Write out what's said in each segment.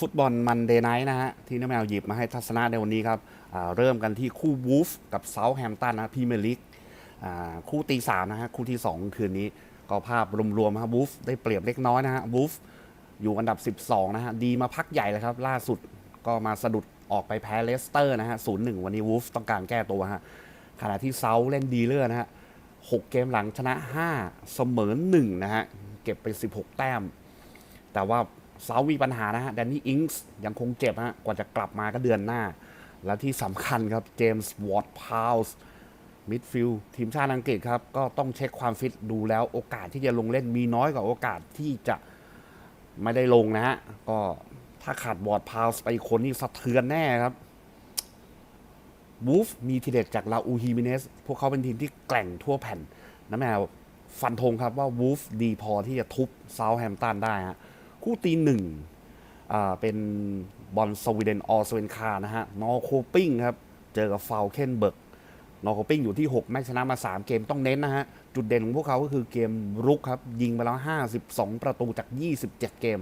ฟุตบอลมันเดย์ไนท์นะฮะ ที่น้าแมวหยิบมาให้ทัศนะในวันนี้ครับเริ่มกันที่คู่วูฟกับเซาท์แฮมตันนะพีเมลีกคู่ตีสามนะฮะ คู่ที่ 2 คืนนี้ ก็ภาพรวมๆครับวูฟได้เปรียบเล็กน้อยนะฮะวูฟอยู่อันดับ 12 นะฮะ ดีมาพักใหญ่เลยครับ ล่าสุดก็มาสะดุดออกไปแพ้เลสเตอร์นะฮะ0-1วันนี้วูฟต้องการแก้ตัวฮะขณะที่เซาท์เล่นดีเลื่อนะฮะ6เกมหลังชนะ 5 เสมอ1นะฮะ เก็บไป 16 แต้ม แต่ว่า เซาท์มีปัญหานะฮะแดนนี่อิงส์ยังคงเจ็บฮะกว่าจะกลับมาก็เดือนหน้า และที่สำคัญครับเจมส์วอร์ดพาวส์มิดฟิลด์ทีมชาติอังกฤษครับ ก็ต้องเช็คความฟิตดูแล้วโอกาสที่จะลงเล่นมีน้อยกว่าโอกาสที่จะไม่ได้ลงนะฮะ ก็ถ้าขาดวอร์ดพาวส์ไปคนนี่สะเทือนแน่ครับวูฟมีทีเด็ดจากลาอูฮิมิเนส พวกเขาเป็นทีมที่แกร่งทั่วแผ่นน้าแมวฟันธงครับว่าวูฟดีพอที่จะทุบเซาแฮมตันได้ฮะ คู่ตีหนึ่งเป็นบอลสวีเดนออสเวนคานะฮะนอร์โคปิ้งครับ เจอกับฟาวเคนเบิร์กนอร์โคปิ้งอยู่ที่ 6 แม็กชนะมา 3 เกมต้องเน้นนะฮะ จุดเด่นของพวกเขาก็คือเกมรุกครับ ยิงไปแล้ว 52 ประตูจาก 27 เกม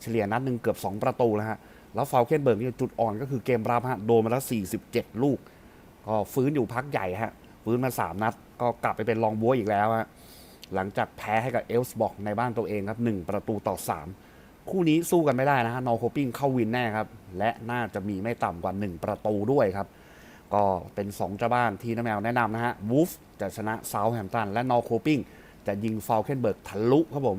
เฉลี่ยนัดหนึ่งเกือบ 2 ประตูแล้วฮะ แล้วฟาวเคนเบิร์กนี่จุดอ่อนก็คือเกมรับฮะโดนมาแล้ว 47 ลูก ก็ฟื้นอยู่พักใหญ่ฮะฟื้นมา 3 นัดก็กลับไปเป็นรองบัวอีกแล้วฮะ หลังจากแพ้ให้กับเอลส์บอกในบ้านตัวเองครับ 1 ประตูต่อ 3 คู่นี้สู้กันไม่ได้นะฮะนอร์โคปิ้งเข้าวินแน่ครับ และน่าจะมีไม่ต่ำกว่า 1 ประตูด้วยครับ ก็เป็น 2 เจ้าบ้านที่น้าแมวแนะนำนะฮะวูฟจะชนะเซาท์แฮมป์ตันและนอร์โคปิ้งจะยิงฟาวเคนเบิร์กทะลุครับผม